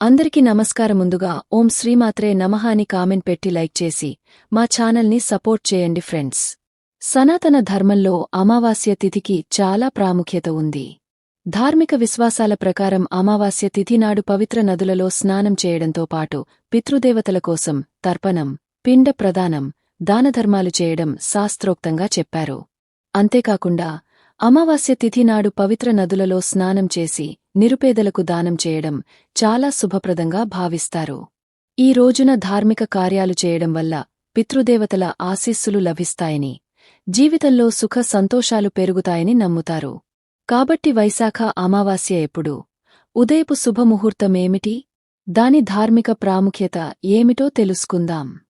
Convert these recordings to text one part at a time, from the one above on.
అందరికీ నమస్కారం ముందుగా ఓం శ్రీమాత్రే నమః అని కామెంట్ పెట్టి లైక్ చేసి మా ఛానల్ని సపోర్ట్ చేయండి ఫ్రెండ్స్. సనాతన ధర్మంలో అమావాస్య తిథికి చాలా ప్రాముఖ్యత ఉంది. ధార్మిక విశ్వాసాల ప్రకారం అమావాస్య తిథి నాడు పవిత్ర నదులలో స్నానం చేయడంతో పాటు పితృదేవతల కోసం తర్పణం పిండ ప్రదానం దానధర్మాలు చేయడం శాస్త్రోక్తంగా చెప్పారు. అంతేకాకుండా అమావాస్య తిథి నాడు పవిత్ర నదులలో స్నానం చేసి నిరుపేదలకు దానం చేయడం చాలా శుభప్రదంగా భావిస్తారు. ఈ రోజున ధార్మిక కార్యాలు చేయడం వల్ల పితృదేవతల ఆశీస్సులు లభిస్తాయని జీవితంలో సుఖ సంతోషాలు పెరుగుతాయని నమ్ముతారు. కాబట్టి వైశాఖ అమావాస్య ఎప్పుడు? ఉదయపు శుభముహూర్తమేమిటి? దాని ధార్మిక ప్రాముఖ్యత ఏమిటో తెలుసుకుందాం.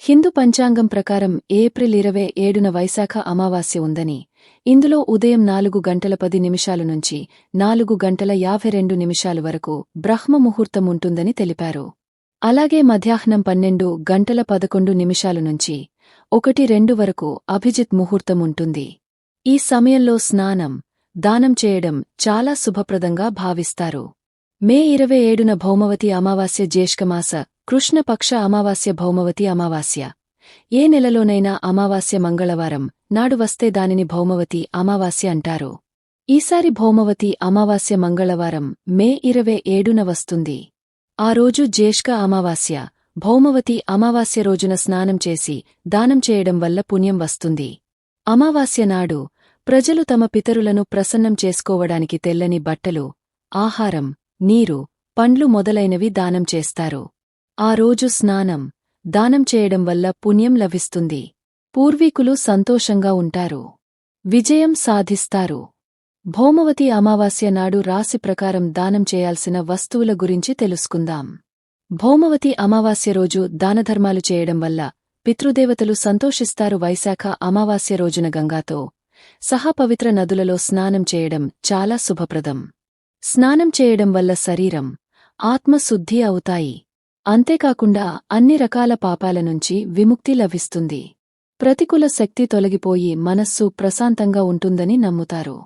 హిందూ పంచాంగం ప్రకారం ఏప్రిల్ ఇరవై ఏడున వైశాఖ అమావాస్య ఉందని ఇందులో ఉదయం నాలుగు గంటల పది నిమిషాల నుంచి నాలుగు గంటల యాభై రెండు నిమిషాల వరకు బ్రహ్మ ముహూర్తం ఉంటుందని తెలిపారు. అలాగే మధ్యాహ్నం పన్నెండు గంటల పదకొండు నిమిషాల నుంచి ఒకటి రెండు వరకు అభిజిత్ ముహూర్తం ఉంటుంది. ఈ సమయంలో స్నానం దానం చేయడం చాలా శుభప్రదంగా భావిస్తారు. మే ఇరవై ఏడున భౌమవతి అమావాస్య జ్యేష్ఠమాస కృష్ణపక్ష అమావాస్య భౌమవతి అమావాస్య. ఏ నెలలోనైనా అమావాస్య మంగళవారం నాడు వస్తే దానిని భౌమవతి అమావాస్య అంటారు. ఈసారి భౌమవతి అమావాస్య మంగళవారం మే ఇరవై ఏడున వస్తుంది. ఆ రోజు జ్యేష్క అమావాస్య భౌమవతి అమావాస్య రోజున స్నానం చేసి దానం చేయడం వల్ల పుణ్యం వస్తుంది. అమావాస్య నాడు ప్రజలు తమ పితరులను ప్రసన్నం చేసుకోవడానికి తెల్లని బట్టలు ఆహారం నీరు పండ్లు మొదలైనవి దానం చేస్తారు. ఆ రోజు స్నానం దానం చేయడం వల్ల పుణ్యం లభిస్తుంది. పూర్వీకులు సంతోషంగా ఉంటారు. విజయం సాధిస్తారు. భోమవతి అమావాస్య నాడు రాశి ప్రకారం దానం చేయాల్సిన వస్తువుల గురించి తెలుసుకుందాం. భోమవతి అమావాస్య రోజు దానధర్మాలు చేయడం వల్ల పితృదేవతలు సంతోషిస్తారు. వైశాఖ అమావాస్య రోజున గంగాతో సహా పవిత్ర నదులలో స్నానం చేయడం చాలా శుభప్రదం. స్నానం చేయడం వల్ల శరీరం ఆత్మశుద్ధి అవుతాయి. అంతేకాకుండా అన్ని రకాల పాపాల నుంచి విముక్తి లభిస్తుంది. ప్రతికూల శక్తి తొలగిపోయి మనస్సు ప్రశాంతంగా ఉంటుందని నమ్ముతారు.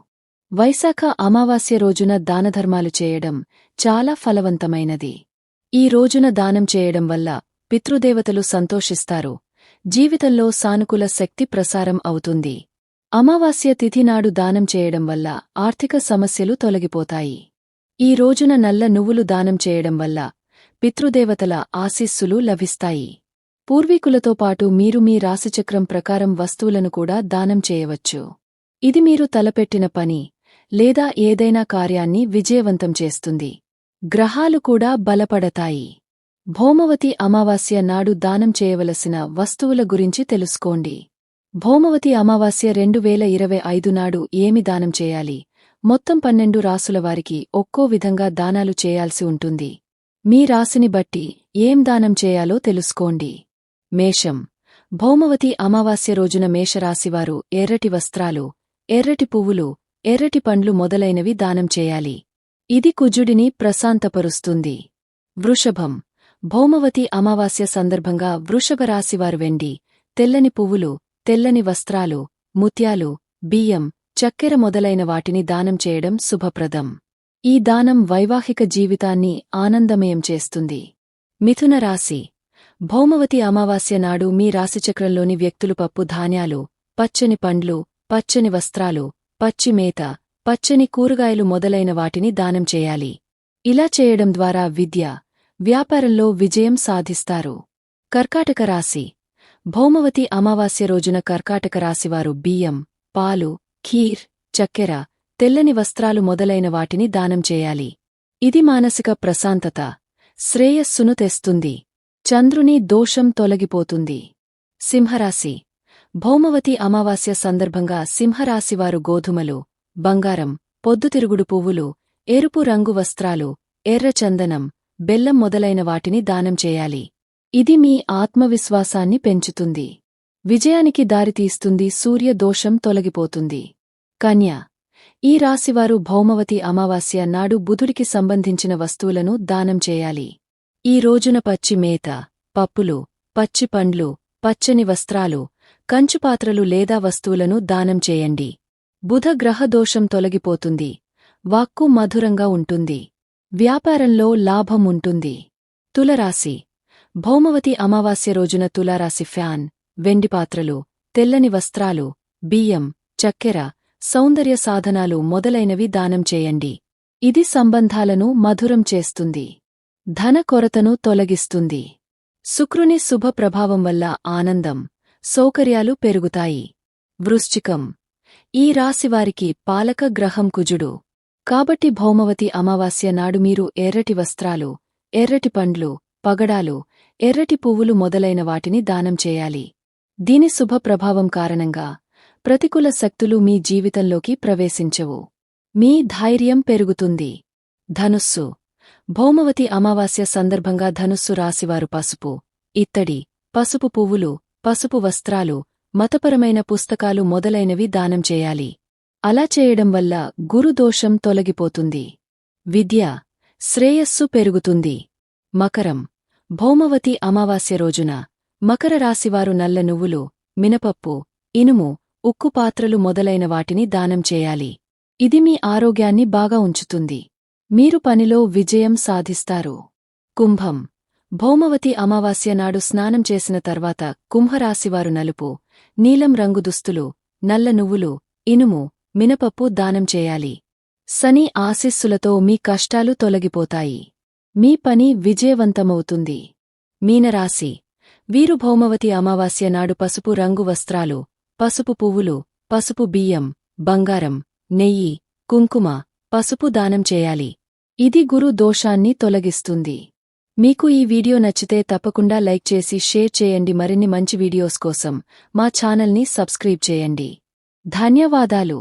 వైశాఖ అమావాస్య రోజున దానధర్మాలు చేయడం చాలా ఫలవంతమైనది. ఈ రోజున దానం చేయడం వల్ల పితృదేవతలు సంతోషిస్తారు. జీవితంలో సానుకూల శక్తి ప్రసారం అవుతుంది. అమావాస్య తిథి నాడు దానం చేయడం వల్ల ఆర్థిక సమస్యలు తొలగిపోతాయి. ఈ రోజున నల్ల నువ్వులు దానం చేయడం వల్ల పితృదేవతల ఆశీస్సులు లభిస్తాయి. పూర్వీకులతో పాటు మీరు మీ రాశిచక్రం ప్రకారం వస్తువులను కూడా దానం చేయవచ్చు. ఇది మీరు తలపెట్టిన పని లేదా ఏదైనా కార్యాన్ని విజయవంతం చేస్తుంది. గ్రహాలు కూడా బలపడతాయి. భౌమవతి అమావాస్య నాడు దానం చేయవలసిన వస్తువుల గురించి తెలుసుకోండి. భౌమవతి అమావాస్య రెండు వేల ఇరవై ఐదు నాడు ఏమి దానం చేయాలి? మొత్తం పన్నెండు రాసులవారికి ఒక్కో విధంగా దానాలు చేయాల్సి ఉంటుంది. మీ రాశిని బట్టి ఏం దానం చేయాలో తెలుసుకోండి. మేషం. భౌమవతి అమావాస్య రోజున మేషరాశివారు ఎర్రటి వస్త్రాలు ఎర్రటి పువ్వులు ఎర్రటి పండ్లు మొదలైనవి దానం చేయాలి. ఇది కుజుడిని ప్రశాంతపరుస్తుంది. వృషభం. భౌమవతి అమావాస్య సందర్భంగా వృషభరాశివారు వెండి తెల్లని పువ్వులు తెల్లని వస్త్రాలు ముత్యాలు బియ్యం చక్కెర మొదలైన వాటిని దానం చేయడం శుభప్రదం. ఈ దానం వైవాహిక జీవితాన్ని ఆనందమయం చేస్తుంది. మిథున రాశి. భౌమవతి అమావాస్య నాడు మీ రాశిచక్రంలోని వ్యక్తులు పప్పు ధాన్యాలు పచ్చని పండ్లు పచ్చని వస్త్రాలు పచ్చి మేత పచ్చని కూరగాయలు మొదలైన వాటిని దానం చేయాలి. ఇలా చేయడం ద్వారా విద్య వ్యాపారంలో విజయం సాధిస్తారు. కర్కాటక రాశి. భౌమవతి అమావాస్య రోజున కర్కాటక రాశివారు బియ్యం పాలు ఖీర్ చక్కెర తెల్లని వస్త్రాలు మొదలైన వాటిని దానం చేయాలి. ఇది మానసిక ప్రశాంతత శ్రేయస్సును తెస్తుంది. చంద్రుని దోషం తొలగిపోతుంది. సింహరాశి. భౌమవతి అమావాస్య సందర్భంగా సింహరాశివారు గోధుమలు బంగారం పొద్దుతిరుగుడు పువ్వులు ఎరుపు రంగు వస్త్రాలు ఎర్రచందనం బెల్లం మొదలైన వాటిని దానం చేయాలి. ఇది మీ ఆత్మవిశ్వాసాన్ని పెంచుతుంది. విజయానికి దారితీస్తుంది సూర్య దోషం తొలగిపోతుంది. కన్య. ఈ రాశివారు భౌమవతి అమావాస్య నాడు బుధుడికి సంబంధించిన వస్తువులను దానం చేయాలి. ఈ రోజున పచ్చి మేత పప్పులు పచ్చి పండ్లు పచ్చని వస్త్రాలు కంచుపాత్రలు లేదా వస్తువులను దానం చేయండి. బుధ గ్రహదోషం తొలగిపోతుంది. వాక్కు మధురంగా ఉంటుంది. వ్యాపారంలో లాభం ఉంటుంది. తులరాశి. భౌమవతి అమావాస్య రోజున తులారాశి ఫ్యాన్ వెండిపాత్రలు తెల్లని వస్త్రాలు బియ్యం చక్కెర సౌందర్య సాధనాలు మొదలైనవి దానం చేయండి. ఇది సంబంధాలను మధురం చేస్తుంది. ధన కొరతను తొలగిస్తుంది. శుక్రుని శుభ ప్రభావం వల్ల ఆనందం సౌకర్యాలు పెరుగుతాయి. వృశ్చికం. ఈ రాశివారికి పాలక గ్రహం కుజుడు. కాబట్టి భౌమవతి అమావాస్య నాడు మీరు ఎర్రటి వస్త్రాలు ఎర్రటి పండ్లు పగడాలు ఎర్రటి పువ్వులు మొదలైన వాటిని దానం చేయాలి. దీని శుభ ప్రభావం కారణంగా ప్రతికూల శక్తులు మీ జీవితంలోకి ప్రవేశించవు. మీ ధైర్యం పెరుగుతుంది. ధనుస్సు. భౌమవతి అమావాస్య సందర్భంగా ధనుస్సు రాశివారు పసుపు ఇత్తడి పసుపు పువ్వులు పసుపు వస్త్రాలు మతపరమైన పుస్తకాలు మొదలైనవి దానం చేయాలి. అలా చేయడం వల్ల గురుదోషం తొలగిపోతుంది. విద్య శ్రేయస్సు పెరుగుతుంది. మకరం భౌమవతి అమావాస్య రోజున మకర రాశివారు నల్ల నువ్వులు మినపప్పు ఇనుము ఉక్కు పాత్రలు మొదలైన వాటిని దానం చేయాలి. ఇది మీ ఆరోగ్యాన్ని బాగా ఉంచుతుంది. మీరు పనిలో విజయం సాధిస్తారు. కుంభం. భౌమవతి అమావాస్య నాడు స్నానం చేసిన తర్వాత కుంభరాశివారు నలుపు నీలం రంగు దుస్తులు నల్ల నువ్వులు ఇనుము మినపప్పు దానం చేయాలి. శని ఆశీస్సులతో మీ కష్టాలు తొలగిపోతాయి. మీ పని విజయవంతమవుతుంది. మీనరాశి. వీరు భౌమవతి అమావాస్య నాడు పసుపు రంగు వస్త్రాలు పసుపు పువ్వులు పసుపు బియ్యం బంగారం నెయ్యి కుంకుమ పసుపు దానం చేయాలి. ఇది గురు దోషాన్ని తొలగిస్తుంది. మీకు ఈ వీడియో నచ్చితే తప్పకుండా లైక్ చేసి షేర్ చేయండి. మరిన్ని మంచి వీడియోస్ కోసం మా ఛానల్ని సబ్స్క్రైబ్ చేయండి. ధన్యవాదాలు.